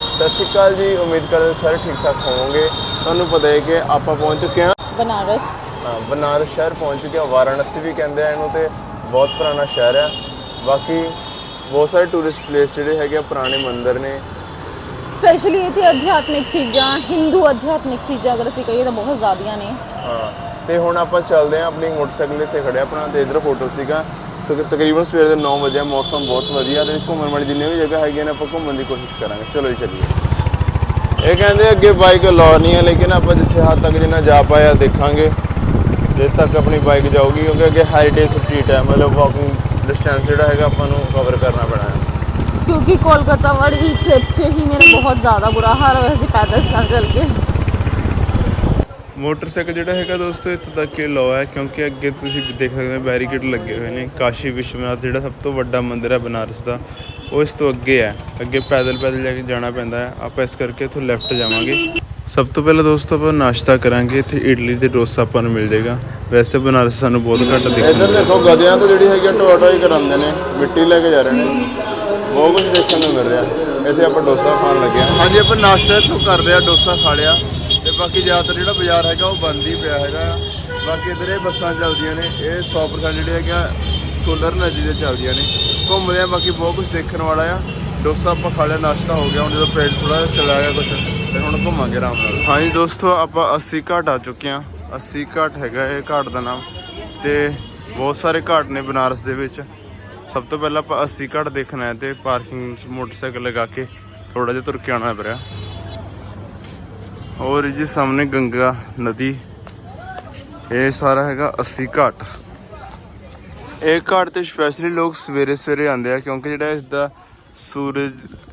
ਸਤਿ ਸ਼੍ਰੀ ਅਕਾਲ ਜੀ ਉਮੀਦ ਕਰਦੇ ਸਰ ਠੀਕ ਠਾਕ ਹੋਵੋਗੇ। ਤੁਹਾਨੂੰ ਪਤਾ ਹੈ ਕਿ ਆਪਾਂ ਪਹੁੰਚ ਚੁੱਕੇ ਹਾਂ। ਬਨਾਰਸ। ਅ, ਬਨਾਰਸ ਸ਼ਹਿਰ ਪਹੁੰਚ ਚੁੱਕੇ ਹਾਂ ਵਾਰਾਣਸੀ ਵੀ ਕਹਿੰਦੇ ਆ ਇਹਨੂੰ ਤੇ ਬਹੁਤ ਪੁਰਾਣਾ ਸ਼ਹਿਰ ਹੈ ਬਾਕੀ ਬਹੁਤ ਸਾਰੇ ਟੂਰਿਸਟ ਪਲੇਸ ਜਿਹੜੇ ਹੈਗੇ ਆ ਪੁਰਾਣੇ ਮੰਦਿਰ ਨੇ। ਸਪੈਸ਼ਲੀ ਇੱਥੇ ਅਧਿਆਤਮਿਕ ਚੀਜ਼ਾਂ ਹਿੰਦੂ ਅਧਿਆਤਮਿਕ ਚੀਜ਼ਾਂ ਅਗਰ ਅਸੀਂ ਕਹੀਏ ਤਾਂ ਬਹੁਤ ਜ਼ਿਆਦੀਆਂ ਨੇ। ਹਾਂ। ਤੇ ਹੁਣ ਆਪਾਂ ਚੱਲਦੇ ਹਾਂ ਆਪਣੀ ਮੋਟਰਸਾਈਕਲ ਇੱਥੇ ਖੜਿਆ ਆਪਣਾ ਤੇ ਇਧਰ ਹੋਟਲ ਸੀਗਾ। ਸੋ ਤਕਰੀਬਨ ਸਵੇਰ ਦੇ 9 ਵਜੇ ਮੌਸਮ ਬਹੁਤ ਵਧੀਆ ਤੇ ਘੁੰਮਣ ਵਾਲੀ ਜਿੰਨੇ ਵੀ ਜਗ੍ਹਾ ਹੈਗੀਆਂ ਨੇ ਆਪਾਂ ਘੁੰਮਣ ਦੀ ਕੋਸ਼ਿਸ਼ ਕਰਾਂਗੇ। ਚਲੋ ਜੀ, ਚੱਲੀਏ। ਇਹ ਕਹਿੰਦੇ ਅੱਗੇ ਬਾਈਕ ਅਲਾਉ ਨਹੀਂ ਹੈ ਲੇਕਿਨ ਆਪਾਂ ਜਿੱਥੇ ਹੱਦ ਤੱਕ ਜਿੰਨਾ ਜਾ ਪਾਇਆ ਦੇਖਾਂਗੇ, ਜਿੱਥੇ ਤੱਕ ਆਪਣੀ ਬਾਈਕ ਜਾਊਗੀ, ਕਿਉਂਕਿ ਅੱਗੇ ਹੈਰੀਟੇਜ ਸਟਰੀਟ ਹੈ, ਮਤਲਬ ਵਾਕਿੰਗ ਡਿਸਟੈਂਸ ਜਿਹੜਾ ਹੈਗਾ ਆਪਾਂ ਨੂੰ ਕਵਰ ਕਰਨਾ ਪੈਣਾ ਹੈ। ਕਿਉਂਕਿ ਕੋਲਕਾਤਾ ਵਾਲੀ ਟ੍ਰਿਪ 'ਚ ਹੀ ਮੇਰਾ ਬਹੁਤ ਜ਼ਿਆਦਾ ਬੁਰਾ ਹਾਲ ਹੋਇਆ ਸੀ ਪੈਦਲ ਚੱਲ ਚੱਲ ਕੇ। ਮੋਟਰਸਾਈਕਲ ਜਿਹੜਾ ਹੈਗਾ ਦੋਸਤੋ ਇੱਥੇ ਤੱਕ ਹੀ ਲੋ ਹੈ ਕਿਉਂਕਿ ਅੱਗੇ ਤੁਸੀਂ ਦੇਖ ਸਕਦੇ ਹੋ ਬੈਰੀਕੇਡ ਲੱਗੇ ਹੋਏ ਨੇ। ਕਾਸ਼ੀ ਵਿਸ਼ਵਨਾਥ ਜਿਹੜਾ ਸਭ ਤੋਂ ਵੱਡਾ ਮੰਦਿਰ ਹੈ ਬਨਾਰਸ ਦਾ ਉਹ ਇਸ ਤੋਂ ਅੱਗੇ ਹੈ। ਅੱਗੇ ਪੈਦਲ ਪੈਦਲ ਜਾ ਕੇ ਜਾਣਾ ਪੈਂਦਾ ਹੈ। ਆਪਾਂ ਇਸ ਕਰਕੇ ਇੱਥੋਂ ਲੈਫਟ ਜਾਵਾਂਗੇ। ਸਭ ਤੋਂ ਪਹਿਲਾਂ ਦੋਸਤੋ ਆਪਾਂ ਨਾਸ਼ਤਾ ਕਰਾਂਗੇ। ਇੱਥੇ ਇਡਲੀ ਤੇ ਡੋਸਾ ਆਪਾਂ ਨੂੰ ਮਿਲ ਜਾਏਗਾ। ਵੈਸੇ ਬਨਾਰਸ ਸਾਨੂੰ ਬਹੁਤ ਘੱਟ ਦਿਖਦਾ ਇੱਧਰ ਦੇਖੋ ਗਧਿਆਂ ਤੋਂ ਜਿਹੜੀ ਹੈਗੀ ਟੋਆ ਟੋਈ ਕਰਾਉਂਦੇ ਨੇ। ਮਿੱਟੀ ਲੈ ਕੇ ਜਾ ਰਹੇ ਨੇ। ਬਹੁਤ ਕੁਝ ਦੇਖਣ ਨੂੰ ਮਿਲ ਰਿਹਾ। ਇੱਥੇ ਆਪਾਂ ਡੋਸਾ ਖਾਣ ਲੱਗੇ ਹਾਂ। ਹਾਂਜੀ ਆਪਾਂ ਨਾਸ਼ਤਾ ਇੱਥੋਂ ਕਰ ਲਿਆ ਡੋਸਾ ਖਾ ਲਿਆ। ਬਾਕੀ ਜ਼ਿਆਦਾਤਰ ਜਿਹੜਾ ਬਾਜ਼ਾਰ ਹੈਗਾ ਉਹ ਬੰਦ ਹੀ ਪਿਆ ਹੈਗਾ। ਬਾਕੀ ਇਧਰ ਇਹ ਬੱਸਾਂ ਚੱਲਦੀਆਂ ਨੇ, ਇਹ 100% ਜਿਹੜੇ ਹੈਗਾ ਸੋਲਰ એનર્ਜੀ ਦੇ ਚੱਲਦੀਆਂ ਨੇ। ਘੁੰਮਦੇ ਆ, ਬਾਕੀ ਬਹੁਤ ਕੁਝ ਦੇਖਣ ਵਾਲਾ ਆ। ਦੋਸਤੋ ਆਪਾਂ ਖਾ ਲਿਆ, ਨਾਸ਼ਤਾ ਹੋ ਗਿਆ, ਹੁਣ ਜਦੋਂ ਪੇਟ ਥੋੜਾ ਚਲਾ ਗਿਆ ਕੁਛ ਤੇ ਹੁਣ ਘੁੰਮਾਂਗੇ ਆਰਾਮ ਨਾਲ। ਹਾਂਜੀ ਦੋਸਤੋ, ਆਪਾਂ 80 ਘਾਟ ਆ ਚੁੱਕੇ ਆ 80 ਘਾਟ ਹੈਗਾ ਇਹ ਘਾਟ ਦਾ ਨਾਮ। ਤੇ ਬਹੁਤ ਸਾਰੇ ਘਾਟ ਨੇ ਬਨਾਰਸ ਦੇ ਵਿੱਚ। ਸਭ ਤੋਂ ਪਹਿਲਾਂ ਆਪਾਂ 80 ਘਾਟ ਦੇਖਣਾ ਹੈ ਤੇ ਪਾਰਕਿੰਗ ਮੋਟਰਸਾਈਕਲ ਲਗਾ ਕੇ ਥੋੜਾ ਜਿਹਾ ਤੁਰ ਕੇ ਆਉਣਾ ਪਿਆ। ਔਰ ਜੀ ਸਾਹਮਣੇ ਗੰਗਾ ਨਦੀ। ਇਹ ਸਾਰਾ ਹੈਗਾ 80 ਘਾਟ। ਇਹ ਘਾਟ ਤੇ ਸਪੈਸ਼ਲੀ ਲੋਕ ਸਵੇਰੇ ਸਵੇਰੇ ਆਉਂਦੇ ਆ ਕਿਉਂਕਿ ਜਿਹੜਾ ਇਸ ਦਾ ਸੂਰਜ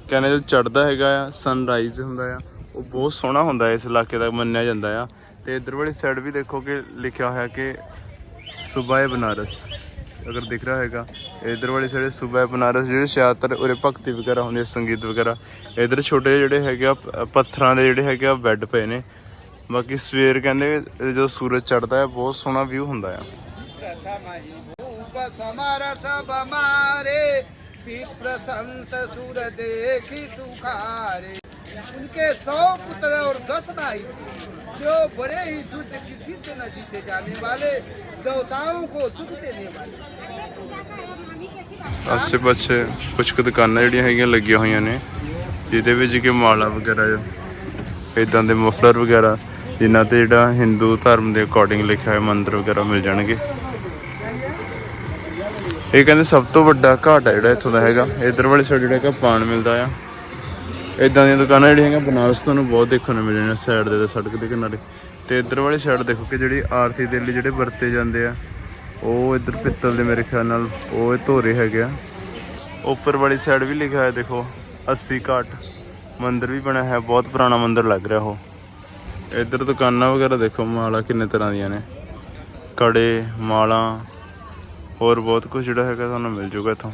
ਕਹਿੰਦੇ ਜਦੋਂ ਚੜਦਾ ਹੈਗਾ ਆ ਸਨਰਾਈਜ਼ ਹੁੰਦਾ ਆ, ਉਹ ਬਹੁਤ ਸੋਹਣਾ ਹੁੰਦਾ ਇਸ ਇਲਾਕੇ ਦਾ ਮੰਨਿਆ ਜਾਂਦਾ ਆ। ਤੇ ਇਧਰ ਵਾਲੀ ਸਾਈਡ ਵੀ ਦੇਖੋ ਕਿ ਲਿਖਿਆ ਹੋਇਆ ਕਿ ਸੁਬਾ ਬਨਾਰਸ। ਅਗਰ ਦਿਖ ਰਿਹਾ ਹੈਗਾ ਇਧਰ ਵਾਲੀ ਸਾਈਡ ਸੁਬਾ ਹੈ ਬਨਾਰਸ ਜਿਹੜੇ ਜ਼ਿਆਦਾਤਰ ਉਰੇ ਭਗਤੀ ਵਗੈਰਾ ਹੁੰਦੀ ਹੈ ਸੰਗੀਤ ਵਗੈਰਾ ਇਧਰ ਛੋਟੇ ਜਿਹੜੇ ਹੈਗੇ ਆ ਪ- ਪੱਥਰਾਂ ਦੇ ਜਿਹੜੇ ਹੈਗੇ ਆ ਬੈੱਡ ਪਏ ਨੇ ਬਾਕੀ ਸਵੇਰ ਕਹਿੰਦੇ ਜਦੋਂ ਸੂਰਜ ਚੜਦਾ ਹੈ ਬਹੁਤ ਸੋਹਣਾ ਵਿਊ ਹੁੰਦਾ ਆ प्रथम ही भूप समरस बमारे विप्र संत सुर देखी सुखारे उनके सौ पुत्र और दस भाई थे जो बड़े ही दुष्ट किसी से न जीते जाने वाले देवताओं को दुख देने वाले ਆਸੇ ਪਾਸੇ ਕੁਝ ਕੁ ਦੁਕਾਨਾਂ ਜਿਹੜੀਆਂ ਹੈਗੀਆਂ ਲੱਗੀਆਂ ਹੋਈਆਂ ਨੇ, ਜਿਹਦੇ ਵਿੱਚ ਕਿ ਮਾਲਾ ਵਗੈਰਾ ਇਦਾਂ ਦੇ ਮਫਲਰ ਵਗੈਰਾ, ਜਿਨ੍ਹਾਂ ਤੇ ਜਿਹੜਾ ਹਿੰਦੂ ਧਰਮ ਦੇ ਅਕੋਰਡਿੰਗ ਲਿਖਿਆ ਹੋਇਆ ਮੰਦਿਰ ਵਗੈਰਾ ਮਿਲ ਜਾਣਗੇ। ਇਹ ਕਹਿੰਦੇ ਸਭ ਤੋਂ ਵੱਡਾ ਘਾਟ ਹੈ ਜਿਹੜਾ ਇੱਥੋਂ ਦਾ ਹੈਗਾ। ਇਧਰ ਵਾਲੀ ਸਾਈਡ ਜਿਹੜਾ ਹੈਗਾ, ਪਾਣ ਮਿਲਦਾ ਆ। ਇਦਾਂ ਦੀਆਂ ਦੁਕਾਨਾਂ ਜਿਹੜੀਆਂ ਹੈਗੀਆਂ, ਬਨਾਰਸ ਤੁਹਾਨੂੰ ਬਹੁਤ ਦੇਖਣ ਨੂੰ ਮਿਲ ਸਾਈਡ ਦੇ ਤੇ ਸੜਕ ਦੇ ਕਿਨਾਰੇ। ਤੇ ਇਧਰ ਵਾਲੀ ਸਾਈਡ ਦੇਖੋ ਕਿ ਜਿਹੜੀ ਆਰਤੀ ਦੇ ਲਈ ਜਿਹੜੇ ਵਰਤੇ ਜਾਂਦੇ ਆ ਉਹ ਇਧਰ ਪਿੱਤਲ ਦੇ ਮੇਰੇ ਖਿਆਲ ਨਾਲ, ਉਹ ਇਹ ਧੋਰੇ ਹੈਗੇ ਆ। ਉੱਪਰ ਵਾਲੀ ਸਾਈਡ ਵੀ ਲਿਖਿਆ ਹੈ ਦੇਖੋ 80 ਘਾਟ। ਮੰਦਿਰ ਵੀ ਬਣਿਆ ਹੈ ਬਹੁਤ ਪੁਰਾਣਾ ਮੰਦਿਰ ਲੱਗ ਰਿਹਾ ਉਹ। ਇਧਰ ਦੁਕਾਨਾਂ ਵਗੈਰਾ ਦੇਖੋ, ਮਾਲਾ ਕਿੰਨੇ ਤਰ੍ਹਾਂ ਦੀਆਂ ਨੇ। ਕੜੇ, ਮਾਲਾ, ਹੋਰ ਬਹੁਤ ਕੁਝ ਜਿਹੜਾ ਹੈਗਾ, ਤੁਹਾਨੂੰ ਮਿਲ ਜੂਗਾ ਇੱਥੋਂ।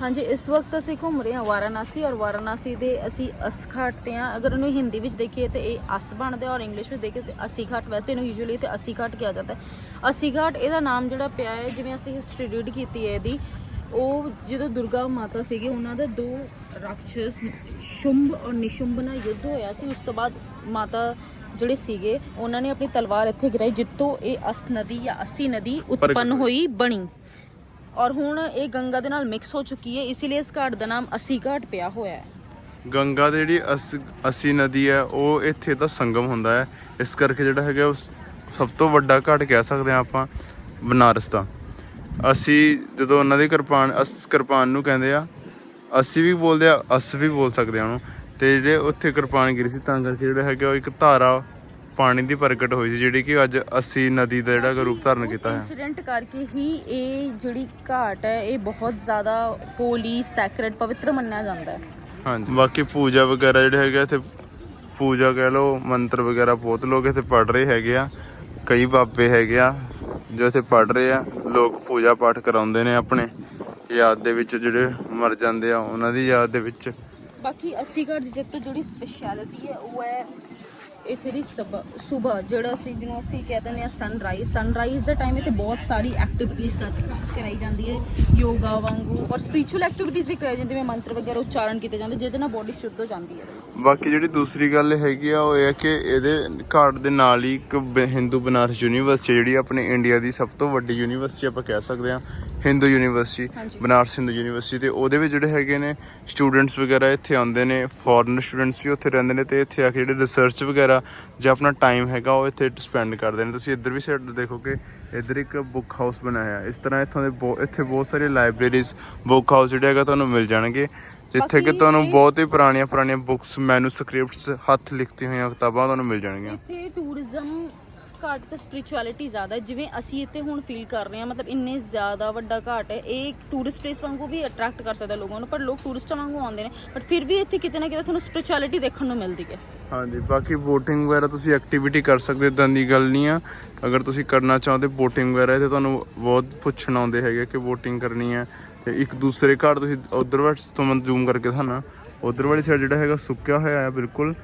ਹਾਂਜੀ ਇਸ ਵਕਤ ਅਸੀਂ ਘੁੰਮ ਰਹੇ ਹਾਂ ਵਾਰਾਣਸੀ ਔਰ ਵਾਰਾਣਸੀ ਦੇ ਅਸੀਂ ਅਸਘਾਟ ਤੇ ਆ ਅਗਰ ਇਹਨੂੰ ਹਿੰਦੀ ਵਿੱਚ ਦੇਖੀਏ ਤੇ ਇਹ ਅਸ ਬਣਦਾ ਔਰ ਇੰਗਲਿਸ਼ ਵਿੱਚ ਦੇਖੀਏ ਤੇ ਅਸੀਂ ਘਾਟ ਵੈਸੇ ਇਹਨੂੰ ਯੂਜੂਅਲੀ ਤੇ ਅਸੀਂ ਘਾਟ ਕਿਹਾ ਜਾਂਦਾ ਹੈ। ਅਸੀਂ ਘਾਟ ਇਹਦਾ ਨਾਮ ਜਿਹੜਾ ਪਿਆ ਹੈ ਜਿਵੇਂ ਅਸੀਂ ਹਿਸਟਰੀ ਰੀਡ ਕੀਤੀ ਹੈ ਇਹਦੀ ਉਹ ਜਦੋਂ ਦੁਰਗਾ ਮਾਤਾ ਸੀਗੇ ਉਹਨਾਂ ਦੇ ਦੋ ਰਾਖਸ਼ ਸ਼ੁੰਭ ਔਰ ਨਿਸ਼ੁੰਭ ਨਾਲ ਯੁੱਧ ਹੋਇਆ ਸੀ। ਉਸ ਤੋਂ ਬਾਅਦ ਮਾਤਾ ਜਿਹੜੇ ਸੀਗੇ ਉਹਨਾਂ ਨੇ ਆਪਣੀ ਤਲਵਾਰ ਇੱਥੇ ਗਿਰਾਈ ਜਿੱਤੋਂ ਇਹ ਅਸ ਨਦੀ ਜਾਂ ਅੱਸੀ ਨਦੀ ਉਤਪੰਨ ਹੋਈ ਬਣੀ। ਔਰ ਹੁਣ ਇਹ ਗੰਗਾ ਦੇ ਨਾਲ ਮਿਕਸ ਹੋ ਚੁੱਕੀ ਹੈ ਇਸ ਲਈ ਇਸ ਘਾਟ ਦਾ ਨਾਮ ਅੱਸੀ ਘਾਟ ਪਿਆ ਹੋਇਆ ਹੈ। ਗੰਗਾ ਦੀ ਜਿਹੜੀ ਅਸ- ਅੱਸੀ ਨਦੀ ਹੈ, ਉਹ ਇੱਥੇ ਦਾ ਸੰਗਮ ਹੁੰਦਾ ਹੈ। ਇਸ ਕਰਕੇ ਜਿਹੜਾ ਹੈਗਾ ਉਹ ਸਭ ਤੋਂ ਵੱਡਾ ਘਾਟ ਕਹਿ ਸਕਦੇ ਹਾਂ ਆਪਾਂ, ਬਨਾਰਸ ਦਾ। ਅਸੀਂ ਜਦੋਂ ਉਹਨਾਂ ਦੇ ਕਿਰਪਾਨ, ਅਸ ਕਿਰਪਾਨ ਨੂੰ ਕਹਿੰਦੇ ਆ, ਅਸੀਂ ਵੀ ਬੋਲਦੇ ਆ, ਅਸ ਵੀ ਬੋਲ ਸਕਦੇ ਆ ਉਹਨੂੰ। ਤੇ ਜਿਹੜੇ ਉੱਥੇ ਕਿਰਪਾਨ ਗਿਰੀ ਸੀ, ਤਾਂ ਕਰਕੇ ਜਿਹੜਾ ਹੈਗਾ ਉਹ ਇੱਕ ਧਾਰਾ ਪਾਣੀ ਦੀ ਪ੍ਰਗਟ ਹੋਈ ਸੀ ਜਿਹੜੀ ਕਿ ਅੱਜ ਅਸੀਂ ਨਦੀ ਦਾ ਜਿਹੜਾ ਰੂਪ ਧਾਰਨ ਕੀਤਾ ਹੈ। ਇਨਸੀਡੈਂਟ ਕਰਕੇ ਹੀ ਇਹ ਜਿਹੜੀ ਘਾਟ ਹੈ ਇਹ ਬਹੁਤ ਜ਼ਿਆਦਾ ਹੋਲੀ ਸੈਕਰਡ ਪਵਿੱਤਰ ਮੰਨਿਆ ਜਾਂਦਾ ਹੈ। ਹਾਂਜੀ। ਬਾਕੀ ਪੂਜਾ ਵਗੈਰਾ ਜਿਹੜੇ ਹੈਗੇ ਇੱਥੇ ਪੂਜਾ ਕਹਿ ਲਓ ਮੰਤਰ ਵਗੈਰਾ ਬਹੁਤ ਲੋਕ ਇੱਥੇ ਪੜ ਰਹੇ ਹੈਗੇ ਆ। ਕਈ ਬਾਬੇ ਹੈਗੇ ਆ ਜੋ ਇੱਥੇ ਪੜ ਰਹੇ ਆ। ਲੋਕ ਪੂਜਾ ਪਾਠ ਕਰਾਉਂਦੇ ਨੇ ਆਪਣੇ। ਯਾਦ ਦੇ ਵਿੱਚ ਜਿਹੜੇ ਮਰ ਜਾਂਦੇ ਆ ਉਹਨਾਂ ਦੀ ਯਾਦ ਦੇ ਵਿੱਚ। ਬਾਕੀ ਅੱਸੀ ਘਾਟ ਦੀ ਜਦ ਤੋਂ ਜਿਹੜੀ ਸਪੈਸ਼ਲਿਟੀ ਹੈ ਉਹ ਹੈ ਇੱਥੇ ਦੀ ਸਵੇਰ ਜਿਹੜਾ ਅਸੀਂ, ਜਿਹਨੂੰ ਅਸੀਂ ਕਹਿ ਦਿੰਦੇ ਆ ਸਨਰਾਈਜ਼ ਸਨਰਾਈਜ਼ ਦੇ ਟਾਈਮ ਇੱਥੇ ਬਹੁਤ ਸਾਰੀ ਐਕਟੀਵਿਟੀਜ਼ ਕਰਾਈ ਜਾਂਦੀ ਹੈ। ਯੋਗਾ ਵਾਂਗੂ ਔਰ ਸਪਿਰਚੁਅਲ ਐਕਟੀਵਿਟੀਜ਼ ਵੀ ਕਰਾਈ ਜਾਂਦੀ ਜਿਵੇਂ ਮੰਤਰ ਵਗੈਰਾ ਉਚਾਰਨ ਕੀਤੇ ਜਾਂਦੇ, ਜਿਹਦੇ ਨਾਲ ਬੋਡੀ ਸ਼ੁੱਧ ਹੋ ਜਾਂਦੀ ਹੈ। ਬਾਕੀ ਜਿਹੜੀ ਦੂਸਰੀ ਗੱਲ ਹੈਗੀ ਆ, ਉਹ ਇਹ ਹੈ ਕਿ ਇਹਦੇ ਘਾਟ ਦੇ ਨਾਲ ਹੀ ਇੱਕ ਹਿੰਦੂ ਬਨਾਰਸ ਯੂਨੀਵਰਸਿਟੀ ਜਿਹੜੀ ਆਪਣੇ ਇੰਡੀਆ ਦੀ ਸਭ ਤੋਂ ਵੱਡੀ ਯੂਨੀਵਰਸਿਟੀ ਆਪਾਂ ਕਹਿ ਸਕਦੇ ਹਾਂ। ਹਿੰਦੂ ਯੂਨੀਵਰਸਿਟੀ। ਬਨਾਰਸ ਹਿੰਦੂ ਯੂਨੀਵਰਸਿਟੀ ਤੇ ਉਹਦੇ ਵਿੱਚ ਜਿਹੜੇ ਹੈਗੇ ਨੇ ਸਟੂਡੈਂਟਸ ਵਗੈਰਾ ਇੱਥੇ ਆਉਂਦੇ ਨੇ ਫੋਰਨ ਸਟੂਡੈਂਟਸ ਵੀ ਉੱਥੇ ਰਹਿੰਦੇ ਨੇ ਤੇ ਇੱਥੇ ਆ ਕੇ ਜਿਹੜੇ ਰਿਸਰਚ ਵਗੈਰਾ ਜਾਂ ਆਪਣਾ ਟਾਈਮ ਹੈਗਾ ਉਹ ਇੱਥੇ ਸਪੈਂਡ ਕਰਦੇ ਨੇ ਤੁਸੀਂ ਇੱਧਰ ਵੀ ਸਾਈਡ ਦੇਖੋਗੇ ਇੱਧਰ ਇੱਕ ਬੁੱਕ ਹਾਊਸ ਬਣਾਇਆ। ਇਸ ਤਰ੍ਹਾਂ ਇੱਥੋਂ ਦੇ ਇੱਥੇ ਬਹੁਤ ਸਾਰੀ ਲਾਇਬ੍ਰੇਰੀਜ਼ ਬੁੱਕ ਹਾਊਸ ਜਿਹੜੇ ਹੈਗਾ ਤੁਹਾਨੂੰ ਮਿਲ ਜਾਣਗੇ ਜਿੱਥੇ ਕਿ ਤੁਹਾਨੂੰ ਬਹੁਤ ਹੀ ਪੁਰਾਣੀਆਂ ਪੁਰਾਣੀਆਂ ਬੁੱਕਸ ਮੈਨੂਸਕ੍ਰਿਪਟਸ ਹੱਥ ਲਿਖਤੀ ਹੋਈਆਂ ਕਿਤਾਬਾਂ ਤੁਹਾਨੂੰ ਮਿਲ ਜਾਣਗੀਆਂ ਇੱਥੇ ਟੂਰਿਜ਼ਮ ਘਾਟ ਤੇ ਸਪਿਰਚੁਅਲਿਟੀ ਜ਼ਿਆਦਾ ਹੈ। ਜਿਵੇਂ ਅਸੀਂ ਇੱਥੇ ਹੁਣ ਫੀਲ ਕਰ ਰਹੇ ਹਾਂ, ਮਤਲਬ ਇੰਨੇ ਜ਼ਿਆਦਾ ਵੱਡਾ ਘਾਟ ਹੈ, ਇਹ ਇੱਕ ਟੂਰਿਸਟ ਪਲੇਸ ਵਾਂਗੂ ਵੀ ਅਟਰੈਕਟ ਕਰ ਸਕਦਾ ਲੋਕਾਂ ਨੂੰ, ਪਰ ਲੋਕ ਟੂਰਿਸਟਾਂ ਵਾਂਗੂ ਆਉਂਦੇ ਨੇ। ਬਟ ਫਿਰ ਵੀ ਇੱਥੇ ਕਿਤੇ ਨਾ ਕਿਤੇ ਤੁਹਾਨੂੰ ਸਪਿਰਚੁਅਲਿਟੀ ਦੇਖਣ ਨੂੰ ਮਿਲਦੀ ਹੈ। ਹਾਂਜੀ, ਬਾਕੀ ਬੋਟਿੰਗ ਵਗੈਰਾ ਤੁਸੀਂ ਐਕਟੀਵਿਟੀ ਕਰ ਸਕਦੇ ਇਦਾਂ ਦੀ ਗੱਲ ਨਹੀਂ ਆ। ਅਗਰ ਤੁਸੀਂ ਕਰਨਾ ਚਾਹੁੰਦੇ ਬੋਟਿੰਗ ਵਗੈਰਾ ਤੇ ਤੁਹਾਨੂੰ ਬਹੁਤ ਪੁੱਛਣ ਆਉਂਦੇ ਹੈਗੇ ਕਿ ਬੋਟਿੰਗ ਕਰਨੀ ਹੈ। ਤੇ ਇੱਕ ਦੂਸਰੇ ਘਾਟ ਤੁਸੀਂ ਉਧਰ ਵਾਟ ਤੋਂ ਜ਼ੂਮ ਕਰਕੇ ਦਿਖਾਣਾ ਉਧਰ ਵਾਲੀ ਸਾਈਡ ਜਿਹੜਾ ਹੈਗਾ ਸੁੱਕਿਆ ਹੋਇਆ ਹੈ, ਬਿਲਕੁਲ।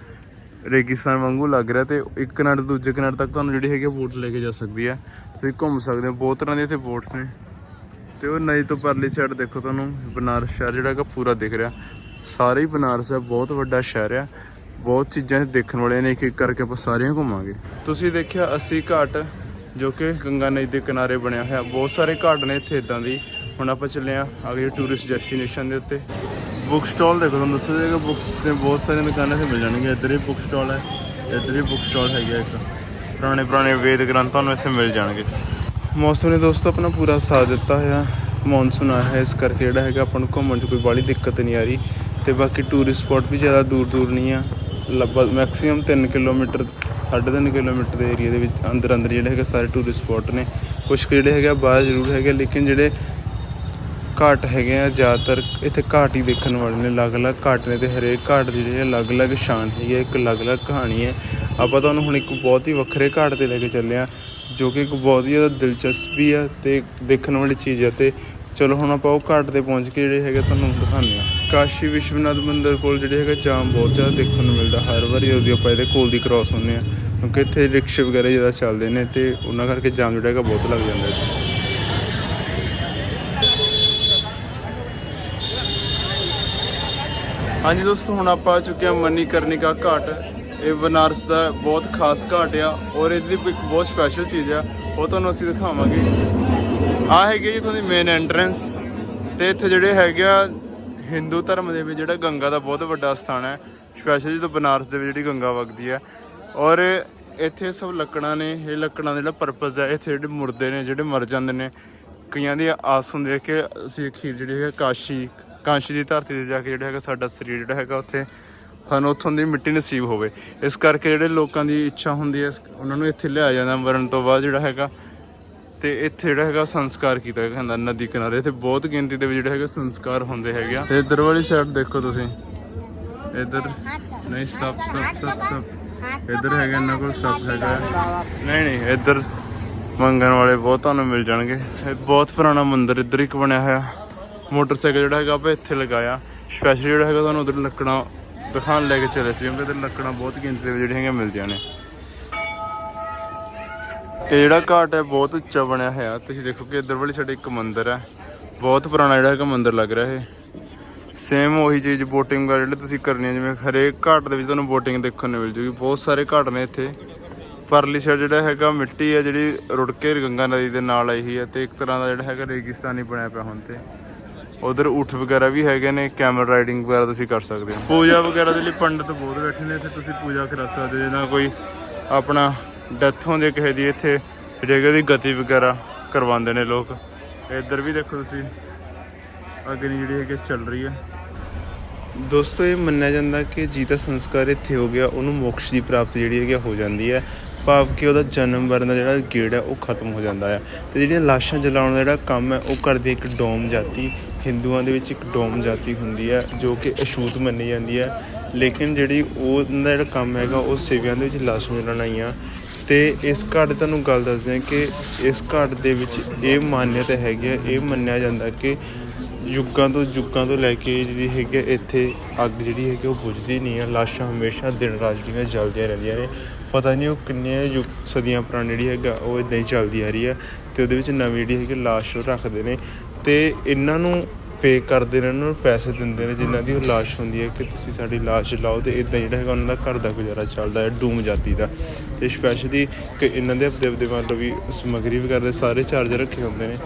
ਰੇਗਿਸਤਾਨ ਵਾਂਗੂ ਲੱਗ ਰਿਹਾ ਤੇ ਇੱਕ ਕਿਨਾਰੇ ਦੂਜੇ ਕਿਨਾਰੇ ਤੱਕ ਤੁਹਾਨੂੰ ਜਿਹੜੀ ਹੈਗੀ ਬੋਟ ਲੈ ਕੇ ਜਾ ਸਕਦੀ ਹੈ ਤੁਸੀਂ ਘੁੰਮ ਸਕਦੇ ਹੋ, ਬਹੁਤ ਤਰ੍ਹਾਂ ਦੇ ਇੱਥੇ ਬੋਟਸ ਨੇ। ਤੇ ਉਹ ਨਦੀ ਤੋਂ ਪਰਲੀ ਸਾਈਡ ਦੇਖੋ ਤੁਹਾਨੂੰ, ਬਨਾਰਸ ਸ਼ਹਿਰ ਜਿਹੜਾ ਹੈਗਾ ਪੂਰਾ ਦਿਖ ਰਿਹਾ। ਸਾਰੇ ਹੀ ਬਨਾਰਸ ਹੈ ਬਹੁਤ ਵੱਡਾ ਸ਼ਹਿਰ ਹੈ ਬਹੁਤ ਚੀਜ਼ਾਂ ਦੇਖਣ ਵਾਲੀਆਂ ਨੇ, ਇੱਕ ਇੱਕ ਕਰਕੇ ਆਪਾਂ ਸਾਰੀਆਂ ਘੁੰਮਾਂਗੇ। ਤੁਸੀਂ ਦੇਖਿਆ 80 ਘਾਟ, ਜੋ ਕਿ ਗੰਗਾ ਨਦੀ ਦੇ ਕਿਨਾਰੇ ਬਣਿਆ ਹੋਇਆ। ਬਹੁਤ ਸਾਰੇ ਘਾਟ ਨੇ ਇੱਥੇ ਇਦਾਂ ਦੀ। ਹੁਣ ਆਪਾਂ ਚੱਲੇ ਆ ਅਗਲੇ ਟੂਰਿਸਟ ਡੈਸਟੀਨੇਸ਼ਨ ਦੇ ਉੱਤੇ। ਬੁੱਕ ਸਟਾਲ ਦੇਖੋ, ਤੁਹਾਨੂੰ ਦੱਸਿਆ ਜਾਏਗਾ, ਬੁੱਕਸ ਤੇ ਬਹੁਤ ਸਾਰੀਆਂ ਦੁਕਾਨਾਂ ਤੇ ਮਿਲ ਜਾਣਗੀਆਂ। ਇੱਧਰ ਹੀ ਬੁੱਕ ਸਟਾਲ ਹੈ, ਇੱਧਰ ਹੀ ਬੁੱਕ ਸਟਾਲ ਹੈਗਾ ਇੱਕ। ਪੁਰਾਣੇ ਪੁਰਾਣੇ ਵੇਦ ਗ੍ਰੰਥ ਤੁਹਾਨੂੰ ਇੱਥੇ ਮਿਲ ਜਾਣਗੇ। ਮੌਸਮ ਨੇ ਦੋਸਤੋ ਆਪਣਾ ਪੂਰਾ ਸਾਥ ਦਿੱਤਾ ਹੋਇਆ। ਮੌਨਸੂਨ ਆਇਆ ਹੈ, ਇਸ ਕਰਕੇ ਜਿਹੜਾ ਹੈਗਾ ਆਪਾਂ ਨੂੰ ਘੁੰਮਣ 'ਚ ਕੋਈ ਬਾਹਲੀ ਦਿੱਕਤ ਨਹੀਂ ਆ ਰਹੀ। ਤੇ ਬਾਕੀ ਟੂਰਿਸਟ ਸਪੌਟ ਵੀ ਜ਼ਿਆਦਾ ਦੂਰ ਦੂਰ ਨਹੀਂ ਆ। ਲਗਭਗ ਮੈਕਸਿਮਮ 3 ਕਿਲੋਮੀਟਰ 3.5 ਕਿਲੋਮੀਟਰ ਦੇ ਏਰੀਆ ਦੇ ਵਿੱਚ ਅੰਦਰ ਅੰਦਰ ਜਿਹੜੇ ਹੈਗੇ ਸਾਰੇ ਟੂਰਿਸਟ ਸਪੌਟ ਨੇ। ਕੁਝ ਕੁ ਜਿਹੜੇ ਹੈਗੇ ਆ ਬਾਹਰ ਜ਼ਰੂਰ ਹੈਗੇ ਲੇਕਿਨ ਜਿਹੜੇ ਘਾਟ ਹੈਗੇ ਆ, ਜ਼ਿਆਦਾਤਰ ਇੱਥੇ ਘਾਟ ਹੀ ਦੇਖਣ ਵਾਲੇ ਨੇ, ਅਲੱਗ-ਅਲੱਗ ਘਾਟ ਨੇ ਤੇ ਹਰੇਕ ਘਾਟ ਦੀ ਜਿਹੜੀ ਅਲੱਗ-ਅਲੱਗ ਸ਼ਾਨ ਹੈਗੀ ਹੈ ਇੱਕ ਅਲੱਗ-ਅਲੱਗ ਕਹਾਣੀ ਹੈ। ਆਪਾਂ ਤੁਹਾਨੂੰ ਹੁਣ ਇੱਕ ਬਹੁਤ ਹੀ ਵੱਖਰੇ ਘਾਟ ਤੇ ਲੈ ਕੇ ਚੱਲੇ ਆ, ਜੋ ਕਿ ਇੱਕ ਬਹੁਤ ਹੀ ਜ਼ਿਆਦਾ ਦਿਲਚਸਪੀ ਆ ਹੈ ਤੇ ਦੇਖਣ ਵਾਲੀ ਚੀਜ਼ ਆ ਤੇ ਚਲੋ ਹੁਣ ਆਪਾਂ ਉਹ ਘਾਟ ਤੇ ਪਹੁੰਚ ਕੇ ਜਿਹੜੇ ਹੈਗੇ ਤੁਹਾਨੂੰ ਦਿਖਾਉਂਦੇ ਆ। ਕਾਸ਼ੀ ਵਿਸ਼ਵਨਾਥ ਮੰਦਿਰ ਕੋਲ ਜਿਹੜੇ ਹੈਗਾ ਜਾਮ ਬਹੁਤ ਜ਼ਿਆਦਾ ਦੇਖਣ ਨੂੰ ਮਿਲਦਾ, ਹਰ ਵਾਰੀ ਉਹਦੀ ਆਪਾਂ ਇਹਦੇ ਕੋਲ ਦੀ ਕ੍ਰਾਸ ਹੁੰਦੇ ਆ, ਕਿਉਂਕਿ ਇੱਥੇ ਰਿਕਸ਼ੇ ਵਗੈਰਾ ਜ਼ਿਆਦਾ ਚੱਲਦੇ ਨੇ ਤੇ ਉਹਨਾਂ ਕਰਕੇ ਜਾਮ ਜਿਹੜਾ ਹੈਗਾ ਬਹੁਤ ਲੱਗ ਜਾਂਦਾ ਇੱਥੇ। ਹਾਂਜੀ ਦੋਸਤੋ, ਹੁਣ ਆਪਾਂ ਆ ਚੁੱਕੇ ਹਾਂ ਮਨੀਕਰਨਿਕਾ ਘਾਟ। ਇਹ ਬਨਾਰਸ ਦਾ ਬਹੁਤ ਖਾਸ ਘਾਟ ਆ ਔਰ ਇਹਦੀ ਇੱਕ ਬਹੁਤ ਸਪੈਸ਼ਲ ਚੀਜ਼ ਆ। ਉਹ ਤੁਹਾਨੂੰ ਅਸੀਂ ਦਿਖਾਵਾਂਗੇ। ਆ ਹੈਗੀ ਜੀ ਤੁਹਾਡੀ ਮੇਨ ਐਂਟਰੈਂਸ ਤੇ ਇੱਥੇ ਜਿਹੜੇ ਹੈਗੇ ਆ ਹਿੰਦੂ ਧਰਮ ਦੇ ਵਿੱਚ ਜਿਹੜਾ ਗੰਗਾ ਦਾ ਬਹੁਤ ਵੱਡਾ ਸਥਾਨ ਹੈ। ਸਪੈਸ਼ਲੀ ਜਦੋਂ ਬਨਾਰਸ ਦੇ ਵਿੱਚ ਜਿਹੜੀ ਗੰਗਾ ਵਗਦੀ ਹੈ ਔਰ ਇੱਥੇ ਸਭ ਲੱਕੜਾਂ ਨੇ, ਇਹ ਲੱਕੜਾਂ ਦਾ ਜਿਹੜਾ ਪਰਪਸ ਹੈ ਇੱਥੇ ਜਿਹੜੇ ਮੁਰਦੇ ਨੇ, ਜਿਹੜੇ ਮਰ ਜਾਂਦੇ ਨੇ। ਕਈਆਂ ਦੀ ਆਸ ਹੁੰਦੀ ਹੈ ਕਿ ਅਸੀਂ ਅਖੀਰ ਜਿਹੜੀ ਹੈ ਕਾਸ਼ੀ ਕਾਸ਼ੀ ਦੀ ਧਰਤੀ ਤੇ ਜਾ ਕੇ ਜਿਹੜਾ ਹੈਗਾ ਸਾਡਾ ਸਰੀਰ ਜਿਹੜਾ ਹੈਗਾ ਉੱਥੇ ਸਾਨੂੰ ਉੱਥੋਂ ਦੀ ਮਿੱਟੀ ਨਸੀਬ ਹੋਵੇ। ਇਸ ਕਰਕੇ ਜਿਹੜੇ ਲੋਕਾਂ ਦੀ ਇੱਛਾ ਹੁੰਦੀ ਹੈ, ਉਹਨਾਂ ਨੂੰ ਇੱਥੇ ਲਿਆਇਆ ਜਾਂਦਾ, ਮਰਨ ਤੋਂ ਬਾਅਦ ਜਿਹੜਾ ਹੈਗਾ ਤੇ ਇੱਥੇ ਜਿਹੜਾ ਹੈਗਾ ਸੰਸਕਾਰ ਕੀਤਾ ਜਾਂਦਾ ਨਦੀ ਕਿਨਾਰੇ। ਇੱਥੇ ਬਹੁਤ ਗਿਣਤੀ ਦੇ ਵਿੱਚ ਜਿਹੜੇ ਹੈਗੇ ਸੰਸਕਾਰ ਹੁੰਦੇ ਹੈਗੇ ਆ। ਤੇ ਇੱਧਰ ਵਾਲੀ ਸਾਈਡ ਦੇਖੋ ਤੁਸੀਂ। ਇੱਧਰ ਨਹੀਂ ਸਭ ਸੱਪ ਸਭ ਸਭ ਇੱਧਰ ਹੈਗਾ ਇਹਨਾਂ ਕੋਲ ਸਭ ਹੈਗਾ। ਨਹੀਂ ਨਹੀਂ, ਇੱਧਰ ਮੰਗਣ ਵਾਲੇ ਬਹੁਤ ਤੁਹਾਨੂੰ ਮਿਲ ਜਾਣਗੇ। ਇਹ ਬਹੁਤ ਪੁਰਾਣਾ ਮੰਦਿਰ ਇੱਧਰ ਇੱਕ ਬਣਿਆ ਹੋਇਆ। ਮੋਟਰਸਾਈਕਲ ਜਿਹੜਾ ਹੈਗਾ ਆਪਾਂ ਇੱਥੇ ਲਗਾਇਆ। ਸਪੈਸ਼ਲ ਜਿਹੜਾ ਹੈਗਾ ਤੁਹਾਨੂੰ ਉਧਰ ਲੱਕੜਾਂ ਦਿਖਾਣ ਲੈ ਕੇ ਚਲੇ ਸੀ, ਕਿਉਂਕਿ ਇੱਧਰ ਲੱਕੜਾਂ ਬਹੁਤ ਗਿਣਤੀ ਦੇ ਵਿੱਚ ਜਿਹੜੀਆਂ ਹੈਗੀਆਂ ਮਿਲਦੀਆਂ ਨੇ। ਇਹ ਜਿਹੜਾ ਘਾਟ ਹੈ, ਬਹੁਤ ਉੱਚਾ ਬਣਿਆ ਹੋਇਆ। ਤੁਸੀਂ ਦੇਖੋ ਕਿ ਇੱਧਰ ਵਾਲੀ ਸਾਡੇ ਇੱਕ ਮੰਦਿਰ ਹੈ। ਬਹੁਤ ਪੁਰਾਣਾ ਜਿਹੜਾ ਹੈਗਾ ਮੰਦਿਰ ਲੱਗ ਰਿਹਾ ਇਹ। ਸੇਮ ਉਹੀ ਚੀਜ਼ ਬੋਟਿੰਗ ਵਗੈਰਾ ਜਿਹੜੇ ਤੁਸੀਂ ਕਰਨੀ ਹੈ, ਜਿਵੇਂ ਹਰੇਕ ਘਾਟ ਦੇ ਵਿੱਚ ਤੁਹਾਨੂੰ ਬੋਟਿੰਗ ਦੇਖਣ ਨੂੰ ਮਿਲ ਜੂਗੀ। ਬਹੁਤ ਸਾਰੇ ਘਾਟ ਨੇ ਇੱਥੇ। ਪਰਲੀ ਸਾਈਡ ਜਿਹੜਾ ਹੈਗਾ, ਮਿੱਟੀ ਹੈ ਜਿਹੜੀ ਰੁੜ ਕੇ ਗੰਗਾ ਨਦੀ ਦੇ ਨਾਲ ਆਈ ਹੋਈ ਹੈ ਤੇ ਇੱਕ ਤਰ੍ਹਾਂ ਦਾ ਜਿਹੜਾ ਹੈਗਾ ਰੇਗਿਸਤਾਨੀ ਬਣਿਆ ਪਿਆ ਹੁਣ ਤੇ। ਉਧਰ ਊਠ ਵਗੈਰਾ ਵੀ ਹੈਗੇ ਨੇ ਕੈਮਲ ਰਾਈਡਿੰਗ ਵਗੈਰਾ ਤੁਸੀਂ ਕਰ ਸਕਦੇ ਹੋ। ਪੂਜਾ ਵਗੈਰਾ ਦੇ ਲਈ ਪੰਡਤ ਬਹੁਤ ਬੈਠੇ ਨੇ ਇੱਥੇ ਤੁਸੀਂ ਪੂਜਾ ਕਰਾ ਸਕਦੇ ਹੋ ਜਿਹਨਾਂ ਕੋਈ ਆਪਣਾ ਡੈਥ ਹੁੰਦੀ ਕਿਸੇ ਦੀ ਇੱਥੇ ਜਿਹੜੀ ਹੈਗੀ ਉਹਦੀ ਗਤੀ ਵਗੈਰਾ ਕਰਵਾਉਂਦੇ ਨੇ ਲੋਕ। ਇੱਧਰ ਵੀ ਦੇਖੋ ਤੁਸੀਂ ਅਗਨੀ ਜਿਹੜੀ ਹੈਗੀ ਚੱਲ ਰਹੀ ਹੈ। ਦੋਸਤੋ ਇਹ ਮੰਨਿਆ ਜਾਂਦਾ ਕਿ ਜੀਤਾ ਸੰਸਕਾਰ ਇੱਥੇ ਹੋ ਗਿਆ ਉਹਨੂੰ ਮੋਕਸ਼ ਦੀ ਪ੍ਰਾਪਤੀ ਜਿਹੜੀ ਹੈਗੀ ਆ ਹੋ ਜਾਂਦੀ ਹੈ। ਭਾਵ ਕਿ ਉਹਦਾ ਜਨਮ ਮਰਨ ਦਾ ਜਿਹੜਾ ਗੇੜ ਹੈ ਉਹ ਖਤਮ ਹੋ ਜਾਂਦਾ ਹੈ। ਤੇ ਜਿਹੜੀਆਂ ਲਾਸ਼ਾਂ ਜਲਾਉਣ ਦਾ ਜਿਹੜਾ ਕੰਮ ਹੈ ਉਹ ਕਰਦੀ ਇੱਕ ਡੋਮ ਜਾਤੀ। ਹਿੰਦੂਆਂ ਦੇ ਵਿੱਚ ਇੱਕ ਡੋਮ ਜਾਤੀ ਹੁੰਦੀ ਹੈ, ਜੋ ਕਿ ਅਛੂਤ ਮੰਨੀ ਜਾਂਦੀ ਹੈ। ਲੇਕਿਨ ਜਿਹੜੀ ਉਹ ਦਾ ਜਿਹੜਾ ਕੰਮ ਹੈਗਾ, ਉਹ ਸਿਵਿਆਂ ਦੇ ਵਿੱਚ ਲਾਸ਼ਾਂ ਜਲਾਉਣਾ ਹੀ ਤੇ ਇਸ ਘਾਟ ਤੁਹਾਨੂੰ ਗੱਲ ਦੱਸਦੇ ਹਾਂ ਕਿ ਇਸ ਘਾਟ ਦੇ ਵਿੱਚ ਇਹ ਮਾਨਿਅਤਾ ਹੈਗੀ ਹੈ, ਇਹ ਮੰਨਿਆ ਜਾਂਦਾ ਕਿ ਯੁੱਗਾਂ ਤੋਂ ਯੁੱਗਾਂ ਤੋਂ ਲੈ ਕੇ ਜਿਹੜੀ ਹੈਗੀ ਆ ਇੱਥੇ ਅੱਗ ਜਿਹੜੀ ਹੈਗੀ ਉਹ ਬੁਝਦੀ ਨਹੀਂ ਆ ਲਾਸ਼ਾਂ ਹਮੇਸ਼ਾ ਦਿਨ ਰਾਤ ਜਿਹੜੀਆਂ ਜਲਦੀਆਂ ਰਹਿੰਦੀਆਂ ਨੇ। ਪਤਾ ਨਹੀਂ ਉਹ ਕਿੰਨੇ ਯੁੱਗ ਸਦੀਆਂ ਪੁਰਾਣੀ ਜਿਹੜੀ ਹੈਗਾ, ਉਹ ਇਦਾਂ ਹੀ ਚੱਲਦੀ ਆ ਰਹੀ ਹੈ। ਤੇ ਉਹਦੇ ਵਿੱਚ ਨਵੀਂ ਜਿਹੜੀ ਹੈਗੀ ਲਾਸ਼ ਰੱਖਦੇ ਨੇ। ਤੇ ਇਹਨਾਂ ਨੂੰ ਪੇ ਕਰਦੇ ਨੇ, ਇਹਨਾਂ ਨੂੰ ਪੈਸੇ ਦਿੰਦੇ ਨੇ, ਜਿਨ੍ਹਾਂ ਦੀ ਉਹ ਲਾਸ਼ ਹੁੰਦੀ ਹੈ ਕਿ ਤੁਸੀਂ ਸਾਡੀ ਲਾਸ਼ ਲਾਓ ਤੇ ਇਦਾਂ ਜਿਹੜਾ ਹੈਗਾ ਉਹਨਾਂ ਦਾ ਘਰ ਦਾ ਗੁਜ਼ਾਰਾ ਚੱਲਦਾ ਹੈ, ਡੂਮ ਜਾਤੀ ਦਾ। ਤੇ ਸਪੈਸ਼ਲੀ ਕਿ ਇਹਨਾਂ ਦੇ ਹਫ਼ਤੇ ਆਪਦੇ ਮਤਲਬ ਵੀ ਸਮਗਰੀ ਵਗੈਰਾ ਦੇ ਸਾਰੇ ਚਾਰਜ ਰੱਖੇ ਹੁੰਦੇ ਨੇ।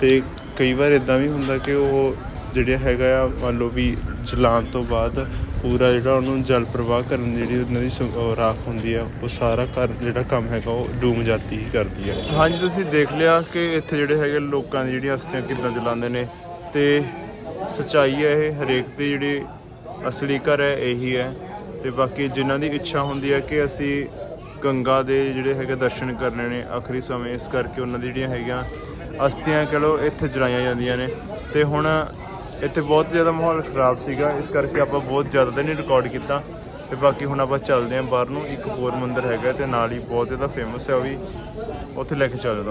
ਤੇ ਕਈ ਵਾਰ ਇਦਾਂ ਵੀ ਹੁੰਦਾ ਕਿ ਉਹ ਜਿਹੜਾ ਹੈਗਾ ਆ, ਮੰਨ ਲਓ ਵੀ ਜਲਾਉਣ ਤੋਂ ਬਾਅਦ ਪੂਰਾ ਜਿਹੜਾ ਉਹਨੂੰ ਜਲ ਪ੍ਰਵਾਹ ਕਰਨ ਦੀ ਜਿਹੜੀ ਉਹਨਾਂ ਦੀ ਸਮ- ਰਾਖ ਹੁੰਦੀ ਆ, ਉਹ ਸਾਰਾ ਘਰ ਜਿਹੜਾ ਕੰਮ ਹੈਗਾ ਉਹ ਡੂਮ ਜਾਤੀ ਹੀ ਕਰਦੀ ਹੈ ਹਾਂਜੀ, ਤੁਸੀਂ ਦੇਖ ਲਿਆ ਕਿ ਇੱਥੇ ਜਿਹੜੇ ਹੈਗੇ ਲੋਕਾਂ ਦੀ ਜਿਹੜੀਆਂ ਅਸਥੀਆਂ ਕਿੱਦਾਂ ਜਲਾਉਂਦੇ ਨੇ ਤੇ ਸਚਾਈ ਹੈ ਇਹ, ਹਰੇਕ ਦੀ ਜਿਹੜੀ ਅਸਲੀ ਘਰ ਹੈ ਇਹੀ ਹੈ ਤੇ ਬਾਕੀ ਜਿਨ੍ਹਾਂ ਦੀ ਇੱਛਾ ਹੁੰਦੀ ਹੈ ਕਿ ਅਸੀਂ ਗੰਗਾ ਦੇ ਜਿਹੜੇ ਹੈਗੇ ਦਰਸ਼ਨ ਕਰਨੇ ਨੇ, ਆਖਰੀ ਸਮੇਂ ਇਸ ਕਰਕੇ ਉਹਨਾਂ ਦੀ ਜਿਹੜੀਆਂ ਹੈਗੀਆਂ ਅਸਥੀਆਂ ਕਹ ਲਓ, ਇੱਥੇ ਜਲਾਈਆਂ ਜਾਂਦੀਆਂ ਨੇ ਤੇ ਹੁਣ ਇੱਥੇ ਬਹੁਤ ਜ਼ਿਆਦਾ ਮਾਹੌਲ ਖਰਾਬ ਸੀਗਾ, ਇਸ ਕਰਕੇ ਆਪਾਂ ਬਹੁਤ ਜ਼ਿਆਦਾ ਨਹੀਂ ਰਿਕਾਰਡ ਕੀਤਾ। ਤੇ ਬਾਕੀ ਹੁਣ ਆਪਾਂ ਚੱਲਦੇ ਹਾਂ ਬਾਹਰ ਨੂੰ, ਇੱਕ ਹੋਰ ਮੰਦਿਰ ਹੈਗਾ, ਤੇ ਨਾਲ ਹੀ ਬਹੁਤ ਜ਼ਿਆਦਾ ਫੇਮਸ ਹੈ ਉਹ ਵੀ। ਉੱਥੇ ਲੈ ਕੇ ਚੱਲਦਾ।